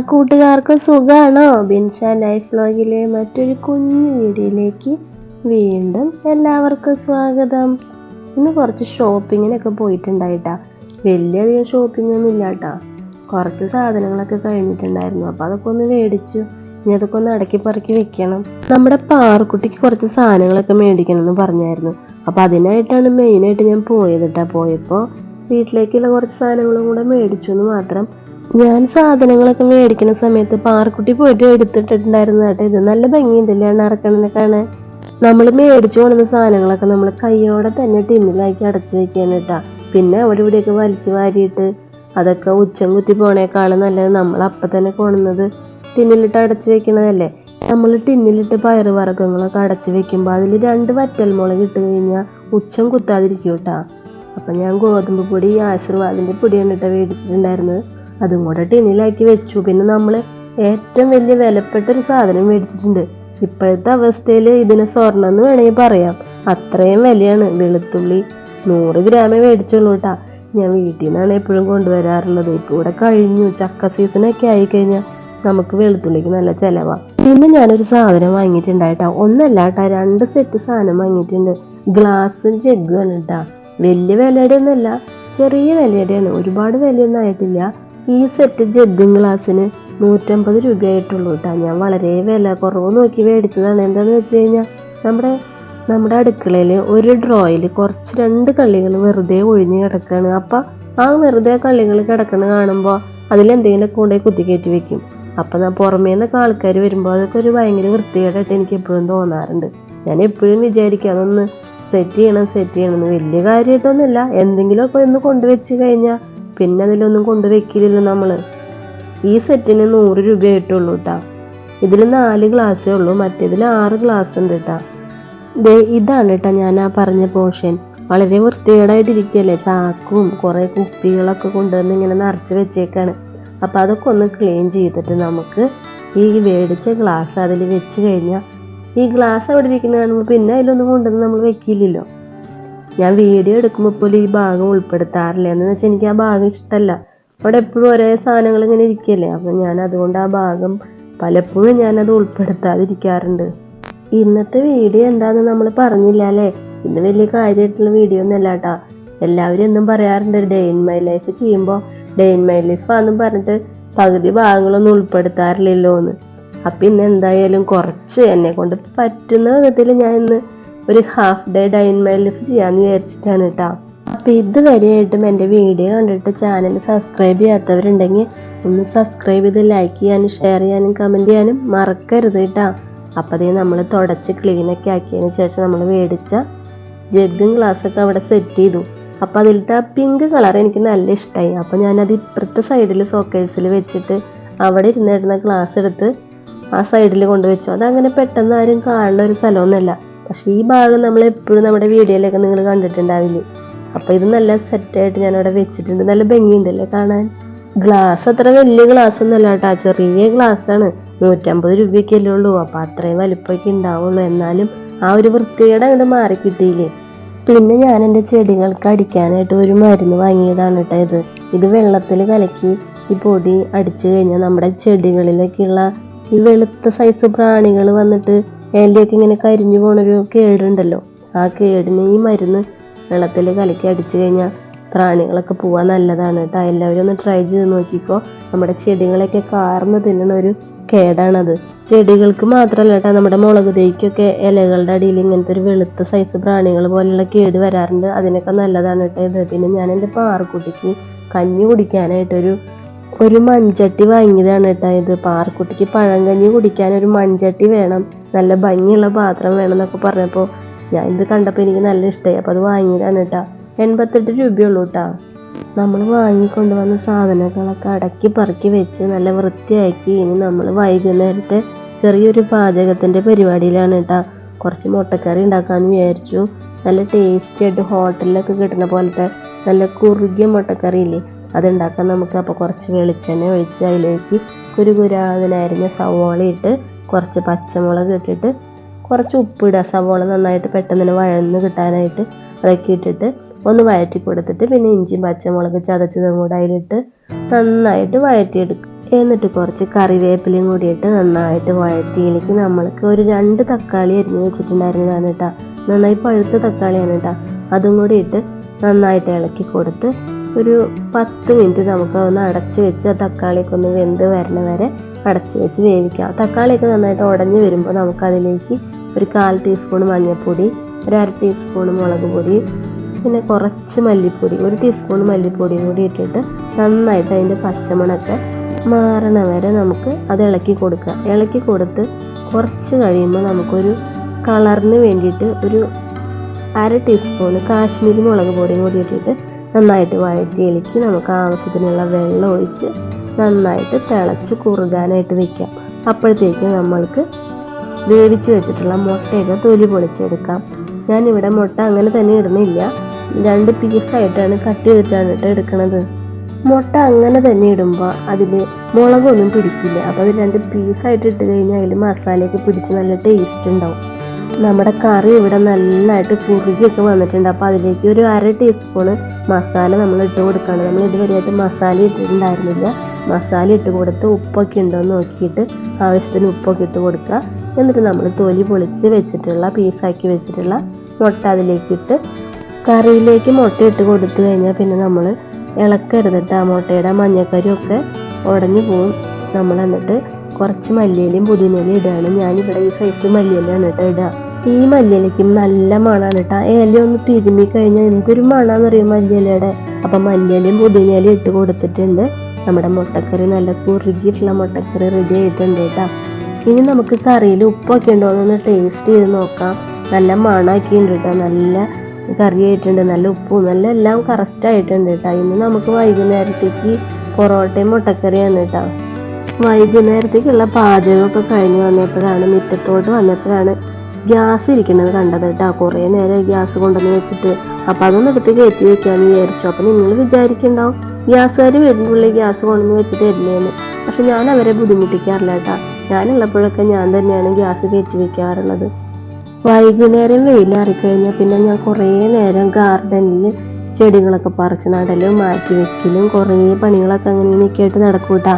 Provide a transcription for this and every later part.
കൂട്ടുകാർക്ക് സുഖമാണോ ബിൻഷ ലൈഫ് വ്ലോഗിലെ മറ്റൊരു കുഞ്ഞു വീഡിയോയിലേക്ക് വീണ്ടും എല്ലാവർക്കും സ്വാഗതം. ഇന്ന് കുറച്ച് ഷോപ്പിങ്ങിനൊക്കെ പോയിട്ടുണ്ടായിട്ടാ. വലിയധികം ഷോപ്പിംഗ് ഒന്നും ഇല്ലാട്ടാ. കുറച്ച് സാധനങ്ങളൊക്കെ കഴിഞ്ഞിട്ടുണ്ടായിരുന്നു. അപ്പോൾ അതൊക്കെ ഒന്ന് മേടിച്ചു. ഇനി അതൊക്കെ ഒന്ന് അടക്കി പറക്കി വെക്കണം. നമ്മുടെ പാറക്കുട്ടിക്ക് കുറച്ച് സാധനങ്ങളൊക്കെ മേടിക്കണം എന്ന് പറഞ്ഞായിരുന്നു. അപ്പോൾ അതിനായിട്ടാണ് മെയിനായിട്ട് ഞാൻ പോയത് കേട്ടോ പോയപ്പോൾ വീട്ടിലേക്കുള്ള കുറച്ച് സാധനങ്ങളും കൂടെ മേടിച്ചു എന്ന് മാത്രം ഞാൻ സാധനങ്ങളൊക്കെ മേടിക്കുന്ന സമയത്ത് പാറക്കുട്ടി പോയിട്ട് എടുത്തിട്ടുണ്ടായിരുന്നു കേട്ടോ. ഇത് നല്ല ഭംഗിയുണ്ടല്ലേ അണറക്കണ്ണനെ കാണാൻ? നമ്മൾ മേടിച്ചു കൊണ്ടുവന്ന സാധനങ്ങളൊക്കെ നമ്മൾ കൈയോടെ തന്നെ ടിന്നിലാക്കി അടച്ചു വെക്കാൻ കേട്ടാ. പിന്നെ അവിടെ ഇവിടെയൊക്കെ വലിച്ചു വാരിയിട്ട് അതൊക്കെ ഉച്ചം കുത്തി പോണേക്കാളും നല്ലത് നമ്മൾ അപ്പം തന്നെ കൊണ്ടുവന്നത് ടിന്നിലിട്ട് അടച്ചു വെക്കണതല്ലേ. നമ്മൾ ടിന്നിലിട്ട് പയറ് വർഗങ്ങളൊക്കെ അടച്ചു വെക്കുമ്പോൾ അതിൽ രണ്ട് വറ്റൽമുളക് ഇട്ട് കഴിഞ്ഞാൽ ഉച്ചം കുത്താതിരിക്കും കേട്ടാ. അപ്പം ഞാൻ ഗോതമ്പ് പൊടി ആശീർവാദിന്റെ പൊടിയാണ് കേട്ടോ മേടിച്ചിട്ടുണ്ടായിരുന്നത്. അതും കൂടെ ടിന്നിലാക്കി വെച്ചു. പിന്നെ നമ്മൾ ഏറ്റവും വലിയ വിലപ്പെട്ട ഒരു സാധനം മേടിച്ചിട്ടുണ്ട്. ഇപ്പോഴത്തെ അവസ്ഥയിൽ ഇതിന് സ്വർണം എന്ന് വേണമെങ്കിൽ പറയാം. അത്രയും വിലയാണ്. വെളുത്തുള്ളി നൂറ് ഗ്രാമേ മേടിച്ചുള്ളൂ കേട്ടാ ഞാൻ വീട്ടിൽ നിന്നാണ് എപ്പോഴും കൊണ്ടുവരാറുള്ളത്. ഇവിടെ കഴിഞ്ഞു. ചക്ക സീസണൊക്കെ ആയിക്കഴിഞ്ഞാൽ നമുക്ക് വെളുത്തുള്ളിക്ക് നല്ല ചിലവാണ് പിന്നെ ഞാനൊരു സാധനം വാങ്ങിയിട്ടുണ്ടായിട്ടാ. ഒന്നല്ല കേട്ടാ രണ്ട് സെറ്റ് സാധനം വാങ്ങിയിട്ടുണ്ട്. ഗ്ലാസും ജഗ്ഗുമാണ് കേട്ടാ വലിയ വിലയുടെ ഒന്നല്ല ചെറിയ വിലയുടെയാണ്. ഒരുപാട് വിലയൊന്നും ആയിട്ടില്ല. ഈ സെറ്റ് ജഗ്ഗും ഗ്ലാസ്സിന് നൂറ്റമ്പത് രൂപയായിട്ടുള്ളൂ കേട്ടോ ഞാൻ വളരെ വില കുറവ് നോക്കി മേടിച്ചതാണ്. എന്താന്ന് വെച്ച് കഴിഞ്ഞാൽ നമ്മുടെ നമ്മുടെ അടുക്കളയിൽ ഒരു ഡ്രോയിൽ കുറച്ച് രണ്ട് കള്ളികൾ വെറുതെ ഒഴിഞ്ഞ് കിടക്കുകയാണ് അപ്പം ആ വെറുതെ കള്ളികൾ കിടക്കണ കാണുമ്പോൾ അതിലെന്തെങ്കിലുമൊക്കെ കൊണ്ടേ കുത്തിക്കയറ്റി വെക്കും. അപ്പം ഞാൻ പുറമേ നിന്നൊക്കെ ആൾക്കാർ വരുമ്പോൾ അതൊക്കെ ഒരു ഭയങ്കര വൃത്തികേടായിട്ട് എനിക്ക് എപ്പോഴും തോന്നാറുണ്ട്. ഞാൻ എപ്പോഴും വിചാരിക്കുക അതൊന്ന് സെറ്റ് ചെയ്യണം സെറ്റ് ചെയ്യണം എന്ന്. വലിയ കാര്യമായിട്ടൊന്നുമില്ല. എന്തെങ്കിലുമൊക്കെ ഒന്ന് കൊണ്ടുവച്ച് കഴിഞ്ഞാൽ പിന്നെ അതിലൊന്നും കൊണ്ടുവെക്കില്ല നമ്മൾ ഈ സെറ്റിന് നൂറ് രൂപ ആയിട്ടുള്ളൂ കേട്ടോ ഇതിൽ നാല് ഗ്ലാസ്സേ ഉള്ളൂ മറ്റേതിൽ ആറ് ഗ്ലാസ് ഉണ്ട് കേട്ടോ ദേ ഇതാണ് കേട്ടോ ഞാൻ ആ പറഞ്ഞ പോർഷൻ. വളരെ വൃത്തികേടായിട്ടിരിക്കുകയല്ലേ ചാക്കും കുറേ കുപ്പികളൊക്കെ കൊണ്ടുവന്ന് ഇങ്ങനെ നിറച്ച് വെച്ചേക്കാണ്. അപ്പം അതൊക്കെ ഒന്ന് ക്ലീൻ ചെയ്തിട്ട് നമുക്ക് ഈ മേടിച്ച ഗ്ലാസ് അതിൽ വെച്ച് കഴിഞ്ഞാൽ ഈ ഗ്ലാസ് അവിടെ ഇരിക്കുന്ന കാണുമ്പോൾ പിന്നെ അതിലൊന്നും കൊണ്ടുവന്ന് നമ്മൾ വെക്കില്ലല്ലോ. ഞാൻ വീഡിയോ എടുക്കുമ്പോൾ പോലും ഈ ഭാഗം ഉൾപ്പെടുത്താറില്ല. എന്ന് വെച്ചാൽ എനിക്ക് ആ ഭാഗം ഇഷ്ടമല്ല അവിടെ എപ്പോഴും ഒരേ സാധനങ്ങൾ ഇങ്ങനെ ഇരിക്കുകയല്ലേ അപ്പം ഞാൻ അതുകൊണ്ട് ആ ഭാഗം പലപ്പോഴും ഞാനത് ഉൾപ്പെടുത്താതിരിക്കാറുണ്ട്. ഇന്നത്തെ വീഡിയോ എന്താണെന്ന് നമ്മൾ പറഞ്ഞില്ല അല്ലേ ഇന്ന് വലിയ കാര്യമായിട്ടുള്ള വീഡിയോ ഒന്നും അല്ലാട്ടാ എല്ലാവരും എന്നും പറയാറുണ്ട് ഡേ ഇൻ മൈ ലൈഫ് ചെയ്യുമ്പോൾ ഡേ ഇൻ മൈ ലൈഫ് ആണെന്നും പറഞ്ഞിട്ട് പകുതി ഭാഗങ്ങളൊന്നും ഉൾപ്പെടുത്താറില്ലല്ലോ എന്ന് അപ്പം ഇന്ന് എന്തായാലും കുറച്ച് എന്നെ കൊണ്ട് പറ്റുന്ന വിധത്തിൽ ഞാൻ ഇന്ന് ഒരു half day day in my life ചെയ്യാന്ന് വിചാരിച്ചിട്ടാണ് കേട്ടോ അപ്പം ഇതുവരെയായിട്ടും എന്റെ വീഡിയോ കണ്ടിട്ട് ചാനൽ സബ്സ്ക്രൈബ് ചെയ്യാത്തവരുണ്ടെങ്കിൽ ഒന്ന് സബ്സ്ക്രൈബ് ചെയ്ത് ലൈക്ക് ചെയ്യാനും ഷെയർ ചെയ്യാനും കമന്റ് ചെയ്യാനും മറക്കരുത് കേട്ടോ അപ്പോൾ അതേ നമ്മൾ തുടച്ച് ക്ലീനൊക്കെ ആക്കിയതിന് ശേഷം നമ്മൾ മേടിച്ച ജഗ്ഗും ഗ്ലാസ്സൊക്കെ അവിടെ സെറ്റ് ചെയ്തു. അപ്പോൾ അതിലത്തെ ആ പിങ്ക് കളർ എനിക്ക് നല്ല ഇഷ്ടമായി അപ്പോൾ ഞാനത് ഇപ്പുറത്തെ സൈഡിൽ സോക്കേഴ്സിൽ വെച്ചിട്ട് അവിടെ ഇരുന്നിരുന്ന ഗ്ലാസ് എടുത്ത് ആ സൈഡിൽ കൊണ്ടുവച്ചു അതങ്ങനെ പെട്ടെന്ന് ആരും കാണുന്ന ഒരു സ്ഥലമൊന്നുമല്ല. പക്ഷേ ഈ ഭാഗം നമ്മൾ എപ്പോഴും നമ്മുടെ വീഡിയോയിലൊക്കെ നിങ്ങൾ കണ്ടിട്ടുണ്ടാവില്ലേ? അപ്പോൾ ഇത് നല്ല സെറ്റായിട്ട് ഞാൻ അവിടെ വെച്ചിട്ടുണ്ട്. നല്ല ഭംഗിയുണ്ടല്ലേ കാണാൻ? ഗ്ലാസ് അത്ര വലിയ ഗ്ലാസ് ഒന്നും അല്ല കേട്ടോ. ചെറിയ ഗ്ലാസ്സാണ് നൂറ്റമ്പത് രൂപയ്ക്കല്ലേ ഉള്ളൂ. അപ്പോൾ അത്രയും വലിപ്പമൊക്കെ ഉണ്ടാവുള്ളൂ. എന്നാലും ആ ഒരു വൃത്തികേട് അങ്ങോട്ട് മാറി കിട്ടിയില്ലേ പിന്നെ ഞാൻ എന്റെ ചെടികൾക്ക് അടിക്കാനായിട്ട് ഒരു മരുന്ന് വാങ്ങിയതാണ് കേട്ടോ ഇത്. ഇത് വെള്ളത്തിൽ കലക്കി ഈ പൊടി അടിച്ചു കഴിഞ്ഞാൽ നമ്മുടെ ചെടികളിലൊക്കെയുള്ള ഈ വെളുത്ത സൈസ് പ്രാണികൾ വന്നിട്ട് ഇലയൊക്കെ ഇങ്ങനെ കരിഞ്ഞു പോണൊരു കേടുണ്ടല്ലോ. ആ കേടിന് ഈ മരുന്ന് വെള്ളത്തിൽ കലക്കി അടിച്ചു കഴിഞ്ഞാൽ പ്രാണികളൊക്കെ പോവാൻ നല്ലതാണ് കേട്ടോ. എല്ലാവരും ഒന്ന് ട്രൈ ചെയ്ത് നോക്കിക്കോ. നമ്മുടെ ചെടികളൊക്കെ കാർന്ന് തിന്നണ ഒരു കേടാണത്. ചെടികൾക്ക് മാത്രമല്ല കേട്ടോ നമ്മുടെ മുളക് തേക്കൊക്കെ ഇലകളുടെ അടിയിൽ ഇങ്ങനത്തെ ഒരു വെളുത്ത സൈസ് പ്രാണികൾ പോലെയുള്ള കേട് വരാറുണ്ട്. അതിനൊക്കെ നല്ലതാണ് കേട്ടോ ഇത്. പിന്നെ ഞാൻ എന്റെ പാറക്കുട്ടിക്ക് കഞ്ഞി കുടിക്കാനായിട്ടൊരു ഒരു മൺചട്ടി വാങ്ങിയതാണ് കേട്ടോ ഇത്. പാറക്കുട്ടിക്ക് പഴങ്കഞ്ഞി കുടിക്കാൻ ഒരു മൺചട്ടി വേണം. നല്ല ഭംഗിയുള്ള പാത്രം വേണം എന്നൊക്കെ പറഞ്ഞപ്പോൾ ഞാൻ ഇത് കണ്ടപ്പോൾ എനിക്ക് നല്ല ഇഷ്ടമായി അപ്പോൾ അത് വാങ്ങിയതാണ് കേട്ടോ. എൺപത്തെട്ട് രൂപയുള്ളൂ കേട്ടോ. നമ്മൾ വാങ്ങിക്കൊണ്ടുവന്ന സാധനങ്ങളൊക്കെ അടക്കി പറക്കി വെച്ച് നല്ല വൃത്തിയാക്കി ഇനി നമ്മൾ വൈകുന്നേരത്തെ ചെറിയൊരു പാചകത്തിന്റെ പരിപാടിയിലാണ് കേട്ടോ. കുറച്ച് മുട്ടക്കറി ഉണ്ടാക്കാമെന്ന് വിചാരിച്ചു. നല്ല ടേസ്റ്റി ആയിട്ട് ഹോട്ടലിലൊക്കെ കിട്ടുന്ന പോലത്തെ നല്ല കുറുകിയ മുട്ടക്കറി ഇല്ലേ? അതുണ്ടാക്കാൻ നമുക്ക് അപ്പോൾ കുറച്ച് വെളിച്ചെണ്ണ ഒഴിച്ച് അതിലേക്ക് കുരുകുരാതിനരിഞ്ഞ സവോള ഇട്ട് കുറച്ച് പച്ചമുളക് ഇട്ടിട്ട് കുറച്ച് ഉപ്പിടുക. സവോള നന്നായിട്ട് പെട്ടെന്ന് വഴന്ന് കിട്ടാനായിട്ട് അതൊക്കെ ഇട്ടിട്ട് ഒന്ന് വഴറ്റി കൊടുത്തിട്ട് പിന്നെ ഇഞ്ചിയും പച്ചമുളക് ചതച്ചതും കൂടെ അതിലിട്ട് നന്നായിട്ട് വഴറ്റിയെടുക്കും എന്നിട്ട് കുറച്ച് കറിവേപ്പിലയും കൂടി ഇട്ട് നന്നായിട്ട് വഴറ്റിയിലേക്ക് നമ്മൾക്ക് ഒരു രണ്ട് തക്കാളി അരിഞ്ഞ് വെച്ചിട്ടുണ്ടായിരുന്നതാണ് കേട്ടോ. നന്നായി പഴുത്ത തക്കാളിയാണ് കേട്ടോ. അതും കൂടി ഇട്ട് നന്നായിട്ട് ഇളക്കി കൊടുത്ത് ഒരു പത്ത് മിനിറ്റ് നമുക്ക് ഒന്ന് അടച്ചു വെച്ച് തക്കാളിയൊക്കെ ഒന്ന് വെന്ത് വരണ വരെ അടച്ചു വെച്ച് വേവിക്കാം. തക്കാളിയൊക്കെ നന്നായിട്ട് ഉടഞ്ഞു വരുമ്പോൾ നമുക്കതിലേക്ക് ഒരു കാൽ ടീസ്പൂൺ മഞ്ഞൾപ്പൊടി ഒരു അര ടീസ്പൂൺ മുളക് പൊടി പിന്നെ കുറച്ച് മല്ലിപ്പൊടി ഒരു ടീസ്പൂൺ മല്ലിപ്പൊടി കൂടി ഇട്ടിട്ട് നന്നായിട്ട് അതിന്റെ പച്ചമണൊക്കെ മാറണ വരെ നമുക്ക് അത് ഇളക്കി കൊടുക്കുക. ഇളക്കി കൊടുത്ത് കുറച്ച് കഴിയുമ്പോൾ നമുക്കൊരു കളറിന് വേണ്ടിയിട്ട് ഒരു അര ടീസ്പൂൺ കാശ്മീരി മുളക് പൊടിയും കൂടി ഇട്ടിട്ട് നന്നായിട്ട് വഴറ്റി ഇളക്കി നമുക്ക് ആവശ്യത്തിനുള്ള വെള്ളം ഒഴിച്ച് നന്നായിട്ട് തിളച്ച് കുറുകാനായിട്ട് വെക്കാം. അപ്പോഴത്തേക്ക് നമ്മൾക്ക് വേവിച്ച് വെച്ചിട്ടുള്ള മുട്ടയൊക്കെ തൊലി പൊളിച്ചെടുക്കാം. ഞാനിവിടെ മുട്ട അങ്ങനെ തന്നെ ഇടുന്നില്ല. രണ്ട് പീസായിട്ടാണ് കട്ട് ചെയ്തിട്ടാണ് കേട്ടോ എടുക്കണത്. മുട്ട അങ്ങനെ തന്നെ ഇടുമ്പോൾ അതിൽ മുളകൊന്നും പിടിക്കില്ല. അപ്പോൾ അത് രണ്ട് പീസായിട്ട് ഇട്ട് കഴിഞ്ഞാൽ അതിൽ മസാലയൊക്കെ പിടിച്ച് നല്ല ടേസ്റ്റ് ഉണ്ടാവും. നമ്മുടെ കറി ഇവിടെ നല്ലതായിട്ട് കുറുകിയൊക്കെ വന്നിട്ടുണ്ട്. അപ്പോൾ അതിലേക്ക് ഒരു അര ടീസ്പൂണ് മസാല നമ്മൾ ഇട്ട് കൊടുക്കുകയാണ് നമ്മൾ ഇതുവരെയായിട്ട് മസാല ഇട്ടിട്ടുണ്ടായിരുന്നില്ല. മസാല ഇട്ട് കൊടുത്ത് ഉപ്പൊക്കെ ഉണ്ടോ എന്ന് നോക്കിയിട്ട് ആവശ്യത്തിന് ഉപ്പൊക്കെ ഇട്ട് കൊടുക്കുക. എന്നിട്ട് നമ്മൾ തൊലി പൊളിച്ച് വെച്ചിട്ടുള്ള പീസാക്കി വെച്ചിട്ടുള്ള മുട്ട അതിലേക്ക് ഇട്ട് കറിയിലേക്ക് മുട്ട ഇട്ട് കൊടുത്തു കഴിഞ്ഞാൽ പിന്നെ നമ്മൾ ഇളക്കരുതിട്ട് ആ മുട്ടയുടെ മഞ്ഞക്കറിയൊക്കെ ഉടഞ്ഞു പോവും. നമ്മൾ എന്നിട്ട് കുറച്ച് മല്ലിയിലയും പുതിനയിലയും ഇടുകയാണ്. ഞാനിവിടെ ഈ സൈസ് മല്ലിയിലാണ് കേട്ടോ ഇടുക. ഈ മല്ലിയിലയ്ക്കും നല്ല മണമാണ് കേട്ടോ ഇല ഒന്ന് തിരുമ്മി കഴിഞ്ഞാൽ എന്തൊരു മണാന്ന് അറിയും മല്ലിയിലയുടെ? അപ്പം മല്ലിയിലയും പുതിനയിലയും ഇട്ട് കൊടുത്തിട്ടുണ്ട്. നമ്മുടെ മുട്ടക്കറി നല്ല കുറുകിയിട്ടുള്ള മുട്ടക്കറി റെഡി ആയിട്ടുണ്ട് കേട്ടോ ഇനി നമുക്ക് കറിയിൽ ഉപ്പൊക്കെ ഉണ്ടോ എന്നൊന്ന് ടേസ്റ്റ് ചെയ്ത് നോക്കാം. നല്ല മണാക്കിയിട്ടുണ്ട് കേട്ടോ നല്ല കറി ആയിട്ടുണ്ട്. നല്ല ഉപ്പും നല്ല എല്ലാം കറക്റ്റ് ആയിട്ടുണ്ട് കേട്ടോ ഇന്ന് നമുക്ക് വൈകുന്നേരത്തേക്ക് പൊറോട്ടയും മുട്ടക്കറിയാണ് കേട്ടോ വൈകുന്നേരത്തേക്കുള്ള പാചകമൊക്കെ കഴിഞ്ഞ് വന്നപ്പോഴാണ് മുറ്റത്തോട്ട് വന്നപ്പോഴാണ് ഗ്യാസ് ഇരിക്കുന്നത് കണ്ടത് കേട്ടോ കുറേ നേരം ഗ്യാസ് കൊണ്ടുവന്ന് വെച്ചിട്ട്. അപ്പം അതൊന്നും എടുത്ത് കയറ്റി വെക്കാൻ വിചാരിച്ചു. അപ്പം നിങ്ങൾ വിചാരിക്കുന്നുണ്ടാവും ഗ്യാസുകാർ വരുന്നുള്ളിൽ ഗ്യാസ് കൊണ്ടുവന്ന് വെച്ചിട്ട് തരില്ലേന്ന്. പക്ഷെ ഞാൻ അവരെ ബുദ്ധിമുട്ടിക്കാറില്ല കേട്ടോ ഞാനുള്ളപ്പോഴൊക്കെ ഞാൻ തന്നെയാണ് ഗ്യാസ് കയറ്റി വെക്കാറുള്ളത്. വൈകുന്നേരം വെയിലറിക്കഴിഞ്ഞാൽ പിന്നെ ഞാൻ കുറേ നേരം ഗാർഡനിൽ ചെടികളൊക്കെ പറിച്ച് നടലും മാറ്റി വെക്കലും കുറേ പണികളൊക്കെ അങ്ങനെ ഇങ്ങനെയൊക്കെ ആയിട്ട് നടക്കൂട്ടാ.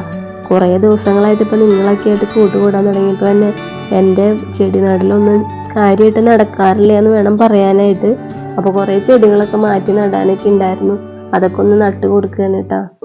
കുറേ ദിവസങ്ങളായിട്ട് ഇപ്പം നിങ്ങളൊക്കെ ആയിട്ട് കൂട്ടുകൂടാൻ തുടങ്ങിയപ്പോൾ തന്നെ എന്റെ ചെടി നടലൊന്നും കാര്യമായിട്ട് നടക്കാറില്ല എന്ന് വേണം പറയാനായിട്ട്. അപ്പോൾ കുറേ ചെടികളൊക്കെ മാറ്റി നടാനൊക്കെ ഉണ്ടായിരുന്നു. അതൊക്കെ ഒന്ന് നട്ടു കൊടുക്കുകയാണ് കേട്ടോ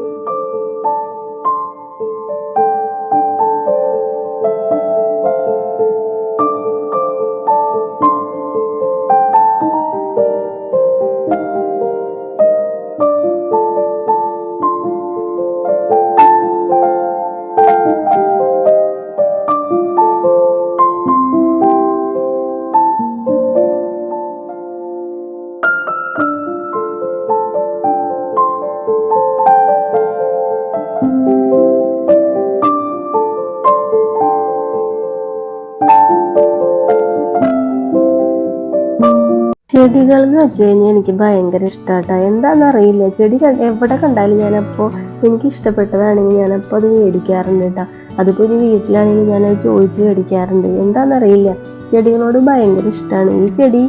ചെടികൾ എന്ന് വെച്ച് കഴിഞ്ഞാൽ എനിക്ക് ഭയങ്കര ഇഷ്ടമാട്ടോ എന്താണെന്ന് അറിയില്ല ചെടി എവിടെ കണ്ടാലും ഞാനപ്പോൾ എനിക്ക് ഇഷ്ടപ്പെട്ടതാണെങ്കിൽ ഞാനപ്പോൾ അത് മേടിക്കാറുണ്ട് കേട്ടോ അതിപ്പോൾ ഇനി വീട്ടിലാണെങ്കിൽ ഞാനത് ചോദിച്ച് മേടിക്കാറുണ്ട്. എന്താണെന്ന് അറിയില്ല ചെടികളോട് ഭയങ്കര ഇഷ്ടമാണ് ഈ ചെടി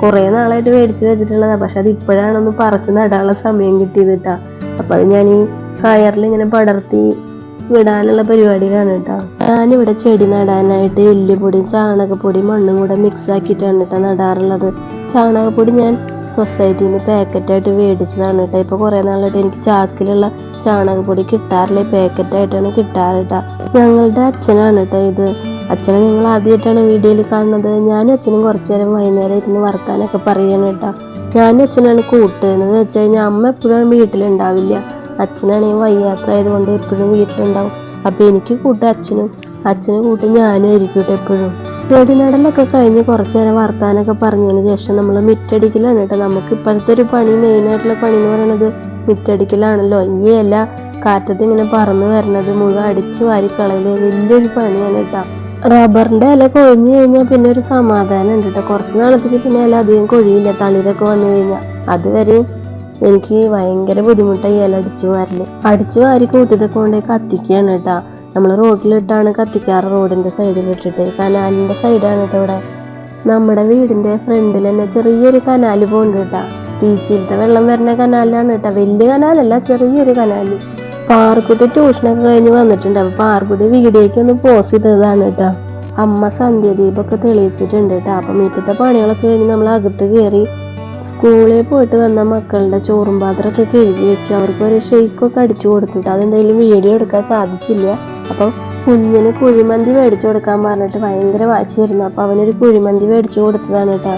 കുറേ നാളായിട്ട് മേടിച്ച് വെച്ചിട്ടുള്ളതാണ് പക്ഷെ അത് ഇപ്പോഴാണൊന്ന് പറിച്ച് നടാനുള്ള സമയം കിട്ടിയത് കേട്ടോ അപ്പോൾ അത് ഞാൻ ഈ കയറിൽ ഇങ്ങനെ പടർത്തി വിടാനുള്ള പരിപാടിയിലാണ് കേട്ടോ ഞാനിവിടെ ചെടി നടാനായിട്ട് എല്ലുപൊടിയും ചാണകപ്പൊടി മണ്ണും കൂടെ മിക്സ് ആക്കിയിട്ടാണ് കേട്ടോ നടാറുള്ളത്. ചാണകപ്പൊടി ഞാൻ സൊസൈറ്റിയിൽ നിന്ന് പാക്കറ്റായിട്ട് മേടിച്ചതാണ് കേട്ടോ ഇപ്പോൾ കുറേ നാളായിട്ട് എനിക്ക് ചാക്കിലുള്ള ചാണകപ്പൊടി കിട്ടാറില്ല. പാക്കറ്റായിട്ടാണ് കിട്ടാറ് കേട്ടോ ഞങ്ങളുടെ അച്ഛനാണ് കേട്ടോ ഇത്. അച്ഛനെ നിങ്ങൾ ആദ്യമായിട്ടാണ് വീഡിയോയിൽ കാണുന്നത്. ഞാനും അച്ഛനും കുറച്ചു നേരം വൈകുന്നേരം ഇരുന്ന് വർത്താനൊക്കെ പറയാണ് കേട്ടോ ഞാനും അച്ഛനാണ് കൂട്ടുന്നത്. എന്ന് വെച്ച് കഴിഞ്ഞാൽ അമ്മ എപ്പോഴും വീട്ടിലുണ്ടാവില്ല. അച്ഛനാണെങ്കിൽ വയ്യാത്തതായതുകൊണ്ട് എപ്പോഴും വീട്ടിലുണ്ടാവും. അപ്പൊ എനിക്ക് കൂട്ട് അച്ഛനും അച്ഛനും കൂട്ട് ഞാനും ആയിരിക്കും കേട്ടോ എപ്പോഴും. ചെടിനടലൊക്കെ കഴിഞ്ഞ് കുറച്ചു നേരം വർത്താനൊക്കെ പറഞ്ഞതിന് ശേഷം നമ്മൾ മിറ്റടിക്കലാണ് കേട്ടോ നമുക്ക് ഇപ്പോഴത്തെ ഒരു പണി മെയിനായിട്ടുള്ള പണി എന്ന് പറയുന്നത് മിറ്റടിക്കലാണല്ലോ. ഈ ഇല കാറ്റത്ത് ഇങ്ങനെ പറന്ന് വരണത് മുഴുവൻ അടിച്ചു വാരി കളയൽ വലിയൊരു പണിയാണ് കേട്ടോ റബ്ബറിന്റെ ഇല കൊഴിഞ്ഞു കഴിഞ്ഞാൽ പിന്നെ ഒരു സമാധാനം ഉണ്ട് കേട്ടോ കുറച്ച് നാളത്തേക്ക് പിന്നെ ഇല അധികം കൊഴിയില്ല തളിരൊക്കെ വന്നു കഴിഞ്ഞാൽ അതുവരെ എനിക്ക് ഭയങ്കര ബുദ്ധിമുട്ടായി ഇല അടിച്ചു വാരൽ അടിച്ചു വാരി കൂട്ടിയതൊക്കെ കൊണ്ടേ കത്തിക്കുകയാണ് കേട്ടാ. നമ്മൾ റോഡിലിട്ടാണ് കത്തിക്കാറ് റോഡിന്റെ സൈഡിൽ ഇട്ടിട്ട്. കനാലിന്റെ സൈഡാണ് കേട്ടോ ഇവിടെ. നമ്മുടെ വീടിന്റെ ഫ്രണ്ടിൽ തന്നെ ചെറിയൊരു കനാൽ പോകുന്നുണ്ട് കേട്ടാ. ബീച്ചിലത്തെ വെള്ളം വരുന്ന കനാലാണ് കേട്ടാ. വലിയ കനാലല്ല ചെറിയൊരു കനാല്. പാർക്കുട്ടി ട്യൂഷനൊക്കെ കഴിഞ്ഞ് വന്നിട്ടുണ്ട്. അപ്പോൾ പാർക്കുട്ടി വീഡിയോക്ക് ഒന്ന് പോസ് ചെയ്തതാണ് കേട്ടോ. അമ്മ സന്ധ്യദീപൊക്കെ തെളിയിച്ചിട്ടുണ്ട് കേട്ടോ. അപ്പൊ മീറ്റത്തെ പണികളൊക്കെ കഴിഞ്ഞ് നമ്മൾ അകത്ത് കയറി സ്കൂളിൽ പോയിട്ട് വന്ന മക്കളുടെ ചോറും പാത്രമൊക്കെ കഴുകി വെച്ച് അവർക്ക് ഒരു ഷെയ്ക്കൊക്കെ അടിച്ചു കൊടുത്തിട്ട് അതെന്തായാലും വീഡിയോ എടുക്കാൻ സാധിച്ചില്ല. അപ്പം കുഞ്ഞിന് കുഴിമന്തി മേടിച്ചു കൊടുക്കാൻ പറഞ്ഞിട്ട് ഭയങ്കര വാശിയായിരുന്നു. അപ്പോൾ അവനൊരു കുഴിമന്തി മേടിച്ചു കൊടുത്തതാണ് കേട്ടോ.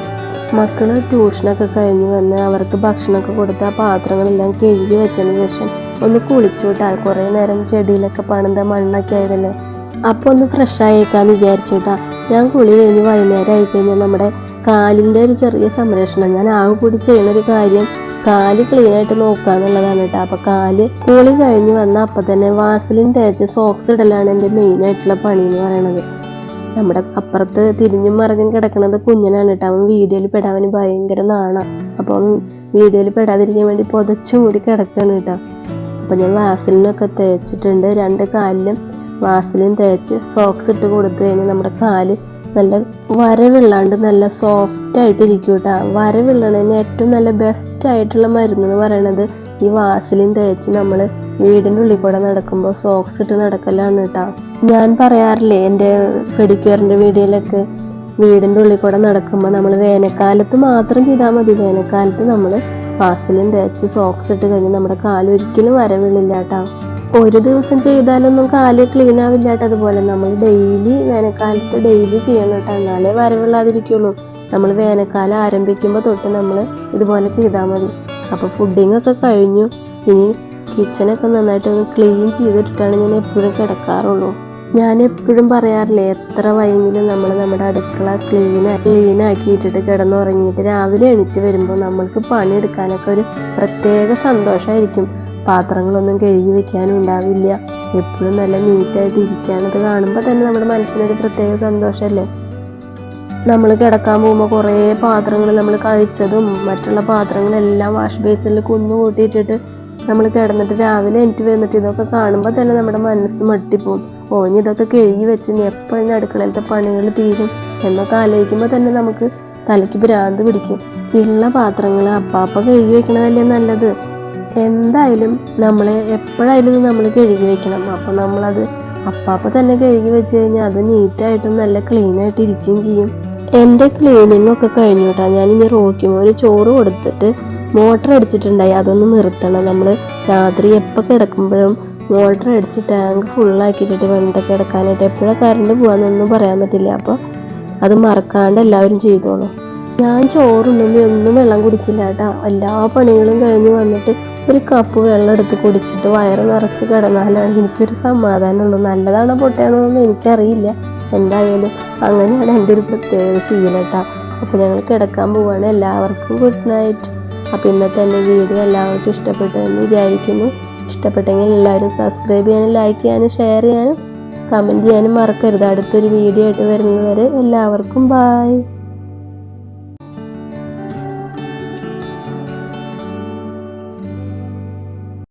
മക്കൾ ട്യൂഷനൊക്കെ കഴിഞ്ഞ് വന്ന് അവർക്ക് ഭക്ഷണമൊക്കെ കൊടുത്ത് ആ പാത്രങ്ങളെല്ലാം കഴുകി വെച്ചതിന് ശേഷം ഒന്ന് കുളിച്ചു വിട്ടാൽ കുറേ നേരം ചെടിയിലൊക്കെ പണിത മണ്ണൊക്കെ ആയതല്ലേ? അപ്പോൾ ഒന്ന് ഫ്രഷ് ആയേക്കാന്ന് വിചാരിച്ചു കേട്ടാ. ഞാൻ കുളി കഴിഞ്ഞ് വൈകുന്നേരം ആയിക്കഴിഞ്ഞാൽ നമ്മുടെ കാലിന്റെ ഒരു ചെറിയ സംരക്ഷണം. ഞാൻ ആകെ കൂടി ചെയ്യുന്ന ഒരു കാര്യം കാൽ ക്ലീൻ ആയിട്ട് നോക്കുക എന്നുള്ളതാണ് കേട്ടോ. അപ്പം കാൽ കൂളി കഴിഞ്ഞ് വന്ന അപ്പം തന്നെ വാസലിൻ തേച്ച് സോക്സ് ഇടലാണ് എന്റെ മെയിൻ ആയിട്ടുള്ള പണി എന്ന് പറയണത്. നമ്മുടെ അപ്പുറത്ത് തിരിഞ്ഞും മറിഞ്ഞും കിടക്കുന്നത് കുഞ്ഞനാണ് കേട്ടോ. അവൻ വീഡിയോയിൽ പെടാൻ ഭയങ്കര നാണ. അപ്പോൾ വീഡിയോയിൽ പെടാതിരിക്കാൻ വേണ്ടി പുതച്ചു കൂടി കിടക്കാണ് കേട്ടോ. അപ്പം ഞാൻ വാസലിനൊക്കെ തേച്ചിട്ടുണ്ട്. രണ്ട് കാലിലും വാസലിൻ തേച്ച് സോക്സ് ഇട്ട് കൊടുത്തു കഴിഞ്ഞാൽ നമ്മുടെ കാൽ നല്ല വരവിള്ളാണ്ട് നല്ല സോഫ്റ്റ് ആയിട്ട് ഇരിക്കും കേട്ടോ വരവിള്ളണതിന് ഏറ്റവും നല്ല ബെസ്റ്റ് ആയിട്ടുള്ള മരുന്ന് എന്ന് പറയണത് ഈ വാസലിൻ തേച്ച് നമ്മൾ വീടിന്റെ ഉള്ളിൽ കൂടെ നടക്കുമ്പോൾ സോക്സ് ഇട്ട് നടക്കലാണ് കേട്ടോ ഞാൻ പറയാറില്ലേ എന്റെ പെഡിക്യൂറിന്റെ വീഡിയോയിലൊക്കെ വീടിന്റെ ഉള്ളിൽ കൂടെ നടക്കുമ്പോൾ നമ്മൾ വേനൽക്കാലത്ത് മാത്രം ചെയ്താൽ മതി. വേനൽക്കാലത്ത് നമ്മൾ വാസലിൻ തേച്ച് സോക്സ് ഇട്ട് കഴിഞ്ഞാൽ നമ്മുടെ കാലൊരിക്കലും വരവിള്ളില്ല കേട്ടോ ഒരു ദിവസം ചെയ്താലൊന്നും കാൽ ക്ലീൻ ആവില്ല കേട്ടോ. അതുപോലെ നമ്മൾ ഡെയിലി വേനൽക്കാലത്ത് ഡെയിലി ചെയ്യണം കേട്ടോ. എന്നാലേ വരവില്ലാതിരിക്കുള്ളൂ നമ്മൾ വേനൽക്കാലം ആരംഭിക്കുമ്പോൾ തൊട്ട് നമ്മൾ ഇതുപോലെ ചെയ്താൽ മതി. അപ്പോൾ ഫുഡിങ് ഒക്കെ കഴിഞ്ഞു. ഇനി കിച്ചണൊക്കെ നന്നായിട്ട് ഒന്ന് ക്ലീൻ ചെയ്തിട്ടിട്ടാണ് ഞാൻ എപ്പോഴും കിടക്കാറുള്ളൂ. ഞാൻ എപ്പോഴും പറയാറില്ലേ എത്ര വൈകിലും നമ്മൾ നമ്മുടെ അടുക്കള ക്ലീൻ ക്ലീൻ ആക്കിയിട്ടിട്ട് കിടന്നുറങ്ങിയിട്ട് രാവിലെ എണീറ്റ് വരുമ്പോൾ നമ്മൾക്ക് പണിയെടുക്കാനൊക്കെ ഒരു പ്രത്യേക സന്തോഷമായിരിക്കും പാത്രങ്ങളൊന്നും കഴുകി വെക്കാനും ഉണ്ടാവില്ല. എപ്പോഴും നല്ല നീറ്റായിട്ട് ഇരിക്കാനത് കാണുമ്പോൾ തന്നെ നമ്മുടെ മനസ്സിനൊരു പ്രത്യേക സന്തോഷമല്ലേ നമ്മൾ കിടക്കാൻ പോകുമ്പോൾ കുറേ പാത്രങ്ങൾ നമ്മൾ കഴിച്ചതും മറ്റുള്ള പാത്രങ്ങളെല്ലാം വാഷ് ബേസിനിൽ കുന്നു കൂട്ടിയിട്ടിട്ട് നമ്മൾ കിടന്നിട്ട് രാവിലെ എനിക്ക് വന്നിട്ട് ഇതൊക്കെ കാണുമ്പോൾ തന്നെ നമ്മുടെ മനസ്സ് മട്ടിപ്പോവും. ഓ ഇനി ഇതൊക്കെ കഴുകി വെച്ച് ഇനി എപ്പോഴും അടുക്കളയിലത്തെ പണികൾ തീരും എന്നൊക്കെ ആലോചിക്കുമ്പോൾ തന്നെ നമുക്ക് തലയ്ക്ക് ഭ്രാന്ത് പിടിക്കും. ഉള്ള പാത്രങ്ങൾ അപ്പാപ്പ കഴുകി വെക്കണതല്ലേ നല്ലത്? എന്തായാലും നമ്മൾ എപ്പോഴായാലും നമ്മൾ കഴുകി വെക്കണം. അപ്പോൾ നമ്മളത് അപ്പാപ്പ തന്നെ കഴുകി വെച്ച് കഴിഞ്ഞാൽ അത് നീറ്റായിട്ടും നല്ല ക്ലീൻ ആയിട്ട് ഇരിക്കുകയും ചെയ്യും. എന്റെ ക്ലീനിങ് ഒക്കെ കഴിഞ്ഞു കേട്ടോ. ഞാനിനി റോക്കിമോ ഒരു ചോറ് കൊടുത്തിട്ട് മോട്ടർ അടിച്ചിട്ടുണ്ടായി. അതൊന്ന് നിർത്തണം. നമ്മൾ രാത്രി എപ്പോൾ കിടക്കുമ്പോഴും മോട്ടർ അടിച്ച് ടാങ്ക് ഫുള്ളാക്കിയിട്ടിട്ട് വേണ്ട കിടക്കാനായിട്ട് എപ്പോഴാണ് കറണ്ട് പോകാമെന്നൊന്നും പറയാൻ പറ്റില്ല. അപ്പോൾ അത് മറക്കാണ്ട് എല്ലാവരും ചെയ്തോളൂ. ഞാൻ ചോറുണ്ടെങ്കിൽ ഒന്നും വെള്ളം കുടിക്കില്ല കേട്ടോ. എല്ലാ പണികളും കഴിഞ്ഞ് വന്നിട്ട് ഒരു കപ്പ് വെള്ളം എടുത്ത് കുടിച്ചിട്ട് വയറ് നിറച്ച് കിടന്നാലാണ് എനിക്കൊരു സമാധാനമുള്ളൂ. നല്ലതാണോ പൊട്ടയാണോന്നൊന്നും എനിക്കറിയില്ല. എന്തായാലും അങ്ങനെയാണ് എന്റെ ഒരു പ്രത്യേക ശീലം കേട്ടോ. അപ്പോൾ ഞങ്ങൾ കിടക്കാൻ പോവാണ്. എല്ലാവർക്കും ഗുഡ് നൈറ്റ് അപ്പോൾ ഇന്നത്തെ എന്റെ വീഡിയോ എല്ലാവർക്കും ഇഷ്ടപ്പെട്ടെന്ന് വിചാരിക്കുന്നു. ഇഷ്ടപ്പെട്ടെങ്കിൽ എല്ലാവരും സബ്സ്ക്രൈബ് ചെയ്യാനും ലൈക്ക് ചെയ്യാനും ഷെയർ ചെയ്യാനും കമന്റ് ചെയ്യാനും മറക്കരുത്. അടുത്തൊരു വീഡിയോ ആയിട്ട് വരുന്നവരെ എല്ലാവർക്കും ബായ്